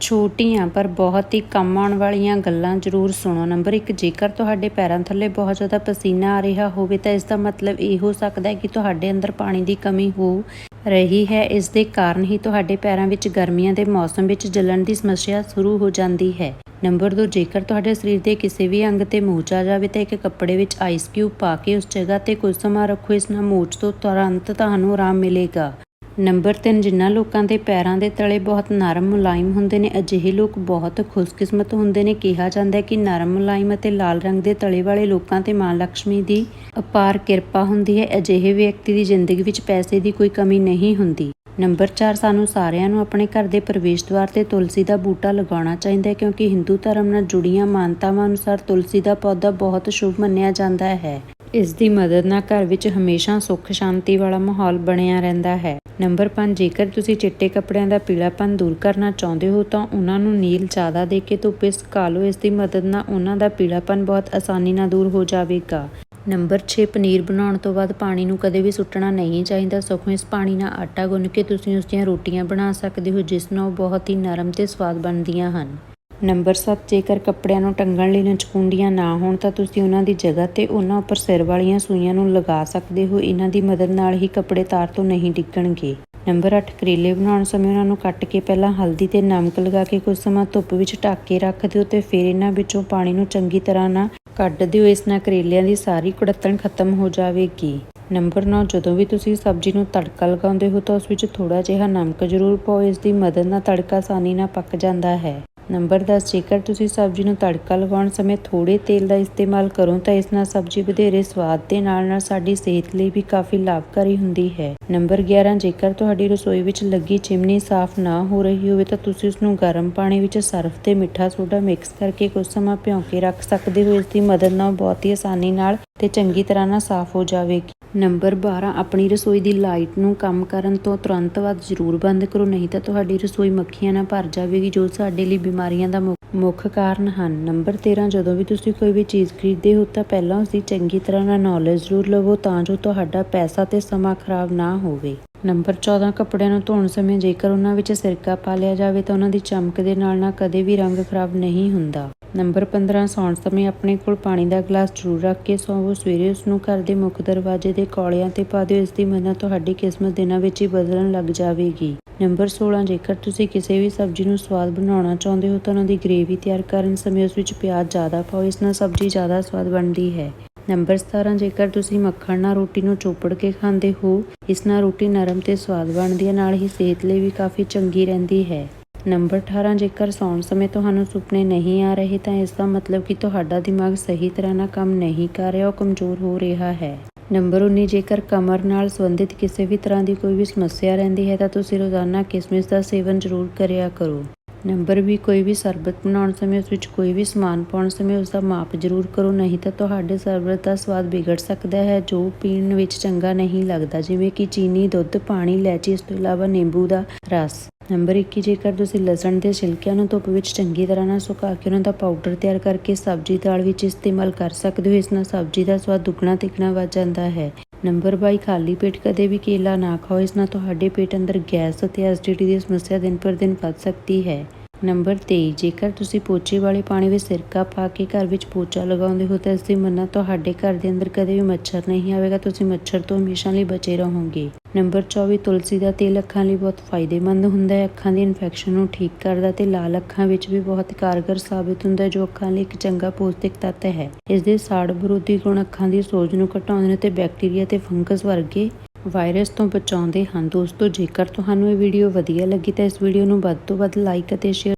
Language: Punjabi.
ਛੋਟੀਆਂ ਪਰ ਬਹੁਤ ਹੀ ਕੰਮ ਆਉਣ ਵਾਲੀਆਂ ਗੱਲਾਂ ਜ਼ਰੂਰ ਸੁਣੋ। ਨੰਬਰ 1 ਜੇਕਰ ਤੁਹਾਡੇ ਪੈਰਾਂ ਥੱਲੇ ਬਹੁਤ ਜ਼ਿਆਦਾ ਪਸੀਨਾ ਆ ਰਿਹਾ ਹੋਵੇ ਤਾਂ ਇਸ ਦਾ ਮਤਲਬ ਇਹ ਹੋ ਸਕਦਾ ਹੈ ਕਿ ਤੁਹਾਡੇ ਅੰਦਰ ਪਾਣੀ ਦੀ ਕਮੀ ਹੋ ਰਹੀ ਹੈ। ਇਸ ਦੇ ਕਾਰਨ ਹੀ ਤੁਹਾਡੇ ਪੈਰਾਂ ਵਿੱਚ ਗਰਮੀਆਂ ਦੇ ਮੌਸਮ ਵਿੱਚ ਜਲਣ ਦੀ ਸਮੱਸਿਆ ਸ਼ੁਰੂ ਹੋ ਜਾਂਦੀ ਹੈ। ਨੰਬਰ 2 ਜੇਕਰ ਤੁਹਾਡੇ ਸਰੀਰ ਦੇ ਕਿਸੇ ਵੀ ਅੰਗ ਤੇ ਮੋਚ ਆ ਜਾਵੇ ਤਾਂ ਇੱਕ ਕੱਪੜੇ ਵਿੱਚ ਆਈਸ ਕਿਊਬ ਪਾ ਕੇ ਉਸ ਜਗ੍ਹਾ ਤੇ ਕੁਝ ਸਮਾਂ ਰੱਖੋ। ਇਸ ਨਾਲ ਮੋਚ ਤੋਂ ਤੁਰੰਤ ਤੁਹਾਨੂੰ ਆਰਾਮ ਮਿਲੇਗਾ। ਨੰਬਰ 3 ਜਿਨ੍ਹਾਂ ਲੋਕਾਂ ਦੇ ਪੈਰਾਂ ਦੇ ਤਲੇ ਬਹੁਤ ਨਰਮ ਮੁਲਾਇਮ ਹੁੰਦੇ ਨੇ, ਅਜਿਹੇ ਲੋਕ ਬਹੁਤ ਖੁਸ਼ਕਿਸਮਤ ਹੁੰਦੇ ਨੇ। ਕਿਹਾ ਜਾਂਦਾ ਹੈ ਕਿ ਨਰਮ ਮੁਲਾਇਮ ਅਤੇ ਲਾਲ ਰੰਗ ਦੇ ਤਲੇ ਵਾਲੇ ਲੋਕਾਂ ਤੇ ਮਾਂ ਲక్ష్ਮੀ ਦੀ ਅਪਾਰ ਕਿਰਪਾ ਹੁੰਦੀ ਹੈ। ਅਜਿਹੇ ਵਿਅਕਤੀ ਦੀ ਜ਼ਿੰਦਗੀ ਵਿੱਚ ਪੈਸੇ ਦੀ ਕੋਈ ਕਮੀ ਨਹੀਂ ਹੁੰਦੀ। ਨੰਬਰ 4 ਸਾਨੂੰ ਸਾਰਿਆਂ ਨੂੰ ਆਪਣੇ ਘਰ ਦੇ ਪ੍ਰਵੇਸ਼ ਦੁਆਰ ਤੇ ਤੁਲਸੀ ਦਾ ਬੂਟਾ ਲਗਾਉਣਾ ਚਾਹੀਦਾ ਹੈ, ਕਿਉਂਕਿ ਹਿੰਦੂ ਧਰਮ ਨਾਲ ਜੁੜੀਆਂ ਮਾਨਤਾਵਾਂ ਅਨੁਸਾਰ ਤੁਲਸੀ ਦਾ ਪੌਦਾ ਬਹੁਤ ਸ਼ੁਭ ਮੰਨਿਆ ਜਾਂਦਾ ਹੈ। ਇਸ ਦੀ ਮਦਦ ਨਾਲ ਘਰ ਵਿੱਚ ਹਮੇਸ਼ਾ ਸੁੱਖ ਸ਼ਾਂਤੀ ਵਾਲਾ ਮਾਹੌਲ ਬਣਿਆ ਰਹਿੰਦਾ ਹੈ। ਨੰਬਰ 5 ਜੇਕਰ ਤੁਸੀਂ ਚਿੱਟੇ ਕੱਪੜਿਆਂ ਦਾ ਪੀਲਾਪਨ ਦੂਰ ਕਰਨਾ ਚਾਹੁੰਦੇ ਹੋ ਤਾਂ ਉਹਨਾਂ ਨੂੰ ਨੀਲ ਜ਼ਿਆਦਾ ਦੇ ਕੇ ਧੁੱਪੇ ਸੁਕਾ ਲਓ। ਇਸ ਦੀ ਮਦਦ ਨਾਲ ਉਹਨਾਂ ਦਾ ਪੀਲਾਪਨ ਬਹੁਤ ਆਸਾਨੀ ਨਾਲ ਦੂਰ ਹੋ ਜਾਵੇਗਾ। ਨੰਬਰ 6 ਪਨੀਰ ਬਣਾਉਣ ਤੋਂ ਬਾਅਦ ਪਾਣੀ ਨੂੰ ਕਦੇ ਵੀ ਸੁੱਟਣਾ ਨਹੀਂ ਚਾਹੀਦਾ। ਸਗੋਂ ਇਸ ਪਾਣੀ ਨਾਲ ਆਟਾ ਗੁੰਨ ਕੇ ਤੁਸੀਂ ਉਸ ਦੀਆਂ ਰੋਟੀਆਂ ਬਣਾ ਸਕਦੇ ਹੋ, ਜਿਸ ਨਾਲ ਉਹ ਬਹੁਤ ਹੀ ਨਰਮ ਤੇ ਸਵਾਦ ਬਣਦੀਆਂ ਹਨ। ਨੰਬਰ 7 ਜੇਕਰ ਕੱਪੜਿਆਂ ਨੂੰ ਟੰਗਣ ਲਈ ਨਚਕੁੰਡੀਆਂ ਨਾ ਹੋਣ, ਤਾਂ ਤੁਸੀਂ ਉਹਨਾਂ ਦੀ ਜਗ੍ਹਾ ਤੇ ਉਹਨਾਂ ਉੱਪਰ ਸਿਰ ਵਾਲੀਆਂ ਸੂਈਆਂ ਨੂੰ ਲਗਾ ਸਕਦੇ ਹੋ। ਇਹਨਾਂ ਦੀ ਮਦਦ ਨਾਲ ਹੀ ਕੱਪੜੇ ਤਾਰ ਤੋਂ ਨਹੀਂ ਡਿੱਗਣਗੇ। ਨੰਬਰ 8 ਕਰੇਲੇ ਬਣਾਉਣ ਸਮੇਂ ਉਹਨਾਂ ਨੂੰ ਕੱਟ ਕੇ ਪਹਿਲਾਂ ਹਲਦੀ ਤੇ ਨਮਕ ਲਗਾ ਕੇ ਕੁਝ ਸਮਾਂ ਧੁੱਪ ਵਿੱਚ ਢੱਕ ਕੇ ਰੱਖ ਦਿਓ ਤੇ ਫਿਰ ਇਹਨਾਂ ਵਿੱਚੋਂ ਪਾਣੀ ਨੂੰ ਚੰਗੀ ਤਰ੍ਹਾਂ ਨਾਲ ਕੱਢ ਦਿਓ। ਇਸ ਨਾਲ ਕਰੇਲਿਆਂ ਦੀ ਸਾਰੀ ਕੁੜੱਤਣ ਖਤਮ ਹੋ ਜਾਵੇਗੀ। ਨੰਬਰ 9 ਜਦੋਂ ਵੀ ਤੁਸੀਂ ਸਬਜ਼ੀ ਨੂੰ ਤੜਕਾ ਲਗਾਉਂਦੇ ਹੋ ਤਾਂ ਉਸ ਵਿੱਚ ਥੋੜਾ ਜਿਹਾ ਨਮਕ ਜ਼ਰੂਰ ਪਾਓ। ਇਸ ਦੀ ਮਦਦ ਨਾਲ ਤੜਕਾ ਆਸਾਨੀ ਨਾਲ ਪੱਕ ਜਾਂਦਾ ਹੈ। ਨੰਬਰ 10 ਜੇਕਰ ਤੁਸੀਂ ਸਬਜ਼ੀ ਨੂੰ ਤੜਕਾ ਲਗਾਉਣ ਸਮੇਂ ਥੋੜੇ ਤੇਲ ਦਾ ਇਸਤੇਮਾਲ ਕਰੋ ਤਾਂ ਇਸ ਨਾਲ ਸਬਜ਼ੀ ਵਧੇਰੇ ਸਵਾਦ ਦੇ ਨਾਲ ਨਾਲ ਸਾਡੀ ਸਿਹਤ ਲਈ ਵੀ ਕਾਫੀ ਲਾਭਕਾਰੀ ਹੁੰਦੀ ਹੈ। ਨੰਬਰ 11 ਜੇਕਰ ਤੁਹਾਡੀ ਰਸੋਈ ਵਿੱਚ ਲੱਗੀ ਚਿਮਨੀ ਸਾਫ਼ ਨਾ ਹੋ ਰਹੀ ਹੋਵੇ ਤਾਂ ਤੁਸੀਂ ਉਸ ਨੂੰ ਗਰਮ ਪਾਣੀ ਵਿੱਚ ਸਰਫ ਤੇ ਮਿੱਠਾ ਸੋਡਾ ਮਿਕਸ ਕਰਕੇ ਕੁਝ ਸਮਾਂ ਭਿਉਂ ਕੇ ਰੱਖ ਸਕਦੇ ਹੋ। ਇਸ ਦੀ ਮਦਦ ਨਾਲ ਬਹੁਤ ਹੀ ਆਸਾਨੀ ਨਾਲ ਤੇ ਚੰਗੀ ਤਰ੍ਹਾਂ ਨਾਲ ਸਾਫ਼ ਹੋ ਜਾਵੇਗੀ। ਨੰਬਰ 12 ਆਪਣੀ ਰਸੋਈ ਦੀ ਲਾਈਟ ਨੂੰ ਕੰਮ ਕਰਨ ਤੋਂ ਤੁਰੰਤ ਬਾਅਦ ਜ਼ਰੂਰ ਬੰਦ ਕਰੋ, ਨਹੀਂ ਤਾਂ ਤੁਹਾਡੀ ਰਸੋਈ ਮੱਖੀਆਂ ਨਾਲ ਭਰ ਜਾਵੇਗੀ, ਜੋ ਸਾਡੇ ਲਈ ਬਿਮਾਰੀਆਂ ਦਾ ਮੁੱਖ- ਕਾਰਨ ਹਨ। ਨੰਬਰ 13 ਜਦੋਂ ਵੀ ਤੁਸੀਂ ਕੋਈ ਵੀ ਚੀਜ਼ ਖਰੀਦਦੇ ਹੋ ਤਾਂ ਪਹਿਲਾਂ ਉਸ ਦੀ ਚੰਗੀ ਤਰ੍ਹਾਂ ਨਾਲ ਨੌਲੇਜ ਜ਼ਰੂਰ ਲਵੋ, ਤਾਂ ਜੋ ਤੁਹਾਡਾ ਪੈਸਾ ਤੇ ਸਮਾਂ ਖਰਾਬ ਨਾ ਹੋਵੇ। ਨੰਬਰ 14 ਕੱਪੜਿਆਂ ਨੂੰ ਧੋਣ ਸਮੇਂ ਜੇਕਰ ਉਹਨਾਂ ਵਿੱਚ ਸਿਰਕਾ ਪਾ ਲਿਆ ਜਾਵੇ ਤਾਂ ਉਹਨਾਂ ਦੀ ਚਮਕ ਦੇ ਨਾਲ ਨਾਲ ਕਦੇ ਵੀ ਰੰਗ ਖਰਾਬ ਨਹੀਂ ਹੁੰਦਾ। ਨੰਬਰ 15 ਸੌਣ ਸਮੇਂ ਆਪਣੇ ਕੋਲ ਪਾਣੀ ਦਾ ਗਲਾਸ ਜ਼ਰੂਰ ਰੱਖ ਕੇ ਸੌਵੋ। ਸਵੇਰੇ ਉਸ ਨੂੰ ਘਰ ਦੇ ਮੁੱਖ ਦਰਵਾਜ਼ੇ ਦੇ ਕੌਲਿਆਂ ਤੇ ਪਾ ਦਿਓ ਇਸ ਦੀ ਮਦਦ ਤੁਹਾਡੀ ਕਿਸਮਤ ਦਿਨਾਂ ਵਿੱਚ ਹੀ ਬਦਲਣ ਲੱਗ ਜਾਵੇਗੀ। ਨੰਬਰ 16 ਜੇਕਰ ਤੁਸੀਂ ਕਿਸੇ ਵੀ ਸਬਜ਼ੀ ਨੂੰ ਸਵਾਦ ਬਣਾਉਣਾ ਚਾਹੁੰਦੇ ਹੋ ਤਾਂ ਉਹਨਾਂ ਦੀ ਗ੍ਰੇਵੀ ਤਿਆਰ ਕਰਨ ਸਮੇਂ ਉਸ ਵਿੱਚ ਪਿਆਜ਼ ਜ਼ਿਆਦਾ ਪਾਓ, ਇਸ ਨਾਲ ਸਬਜ਼ੀ ਜ਼ਿਆਦਾ ਸਵਾਦ ਬਣਦੀ ਹੈ। ਨੰਬਰ 17 ਜੇਕਰ ਤੁਸੀਂ ਮੱਖਣ ਨਾਲ ਰੋਟੀ ਨੂੰ ਚੋਪੜ ਕੇ ਖਾਂਦੇ ਹੋ, ਇਸ ਨਾਲ ਰੋਟੀ ਨਰਮ ਤੇ ਸਵਾਦ ਬਣਦੀ ਹੈ, ਨਾਲ ਹੀ ਸਿਹਤ ਲਈ ਵੀ ਕਾਫੀ ਚੰਗੀ ਰਹਿੰਦੀ ਹੈ। ਨੰਬਰ 18 ਜੇਕਰ ਸੌਣ ਸਮੇਂ ਤੁਹਾਨੂੰ ਸੁਪਨੇ ਨਹੀਂ ਆ ਰਹੇ ਤਾਂ ਇਸ ਦਾ ਮਤਲਬ ਕਿ ਤੁਹਾਡਾ ਦਿਮਾਗ ਸਹੀ ਤਰ੍ਹਾਂ ਨਾਲ ਕੰਮ ਨਹੀਂ ਕਰ ਰਿਹਾ, ਉਹ ਕਮਜ਼ੋਰ ਹੋ ਰਿਹਾ ਹੈ। ਨੰਬਰ 19 ਜੇਕਰ ਕਮਰ ਨਾਲ ਸੰਬੰਧਿਤ ਕਿਸੇ ਵੀ ਤਰ੍ਹਾਂ ਦੀ ਕੋਈ ਵੀ ਸਮੱਸਿਆ ਰਹਿੰਦੀ ਹੈ ਤਾਂ ਤੁਸੀਂ ਰੋਜ਼ਾਨਾ ਕਿਸਮਿਸ ਦਾ ਸੇਵਨ ਜ਼ਰੂਰ ਕਰਿਆ ਕਰੋ। ਨੰਬਰ ਵੀ, ਕੋਈ ਵੀ ਸ਼ਰਬਤ ਬਣਾਉਣ ਸਮੇਂ, ਉਸ ਵਿੱਚ ਕੋਈ ਵੀ ਸਮਾਨ ਪਾਉਣ ਸਮੇਂ ਉਸ ਦਾ ਮਾਪ ਜ਼ਰੂਰ ਕਰੋ, ਨਹੀਂ ਤਾਂ ਤੁਹਾਡੇ ਸ਼ਰਬਤ ਦਾ ਸਵਾਦ ਵਿਗੜ ਸਕਦਾ ਹੈ, ਜੋ ਪੀਣ ਵਿੱਚ ਚੰਗਾ ਨਹੀਂ ਲੱਗਦਾ, ਜਿਵੇਂ ਕਿ ਚੀਨੀ, ਦੁੱਧ, ਪਾਣੀ ਇਲਾਇਚੀ ਇਸ ਤੋਂ ਇਲਾਵਾ ਨਿੰਬੂ ਦਾ ਰਸ। ਨੰਬਰ 21 ਜੇਕਰ ਤੁਸੀਂ ਲਸਣ ਦੇ ਛਿਲਕਿਆਂ ਨੂੰ ਧੁੱਪ ਵਿੱਚ ਚੰਗੀ ਤਰ੍ਹਾਂ ਨਾਲ ਸੁਕਾ ਕੇ ਉਹਨਾਂ ਦਾ ਪਾਊਡਰ ਤਿਆਰ ਕਰਕੇ ਸਬਜ਼ੀ ਦਾਲ ਵਿੱਚ ਇਸਤੇਮਾਲ ਕਰ ਸਕਦੇ ਹੋ, ਇਸ ਨਾਲ ਸਬਜ਼ੀ ਦਾ ਸਵਾਦ ਦੁੱਗਣਾ ਤਿੱਗਣਾ ਵੱਧ ਜਾਂਦਾ ਹੈ। ਨੰਬਰ 22 ਖਾਲੀ ਪੇਟ ਕਦੇ ਵੀ ਕੇਲਾ ਨਾ ਖਾਓ, ਇਸ ਨਾਲ ਤੁਹਾਡੇ ਪੇਟ ਅੰਦਰ ਗੈਸ ਅਤੇ ਐਸਿਡਿਟੀ ਦੀ ਸਮੱਸਿਆ ਦਿਨ ਪਰ ਦਿਨ ਵੱਧ ਸਕਦੀ ਹੈ। ਨੰਬਰ 23 ਜੇਕਰ ਤੁਸੀਂ ਪੋਚੇ ਵਾਲੇ ਪਾਣੀ ਵਿੱਚ ਸਿਰਕਾ ਪਾ ਕੇ ਘਰ ਵਿੱਚ ਪੋਚਾ ਲਗਾਉਂਦੇ ਹੋ, ਤਾਂ ਇਸ ਦੀ ਮੰਨਤ ਤੁਹਾਡੇ ਘਰ ਦੇ ਅੰਦਰ ਕਦੇ ਵੀ ਮੱਛਰ ਨਹੀਂ ਆਵੇਗਾ, ਤੁਸੀਂ ਮੱਛਰ ਤੋਂ ਹਮੇਸ਼ਾ ਲਈ ਬਚੇ ਰਹੋਗੇ। ਨੰਬਰ 24 ਤੁਲਸੀ ਦਾ ਤੇਲ ਅੱਖਾਂ ਲਈ ਬਹੁਤ ਫਾਇਦੇਮੰਦ ਹੁੰਦਾ ਹੈ। ਅੱਖਾਂ ਦੀ ਇਨਫੈਕਸ਼ਨ ਨੂੰ ਠੀਕ ਕਰਦਾ ਤੇ ਲਾਲ ਅੱਖਾਂ ਵਿੱਚ ਵੀ ਬਹੁਤ ਕਾਰਗਰ ਸਾਬਿਤ ਹੁੰਦਾ ਹੈ, ਜੋ ਅੱਖਾਂ ਲਈ ਇੱਕ ਚੰਗਾ ਪੌਸ਼ਟਿਕ ਤੱਤ ਹੈ। ਇਸ ਦੇ ਸਾੜ ਵਿਰੋਧੀ ਗੁਣ ਅੱਖਾਂ ਦੀ ਸੋਜ ਨੂੰ ਘਟਾਉਂਦੇ ਨੇ ਤੇ ਬੈਕਟੀਰੀਆ ਤੇ ਫੰਗਸ ਵਰਗੇ ਵਾਇਰਸ ਤੋਂ ਬਚਾਉਂਦੇ ਹਨ। ਦੋਸਤੋ, ਜੇਕਰ ਤੁਹਾਨੂੰ ਇਹ ਵੀਡੀਓ ਵਧੀਆ ਲੱਗੀ ਤਾਂ ਇਸ ਵੀਡੀਓ ਨੂੰ ਵੱਧ ਤੋਂ ਵੱਧ ਲਾਈਕ ਅਤੇ ਸ਼ੇਅਰ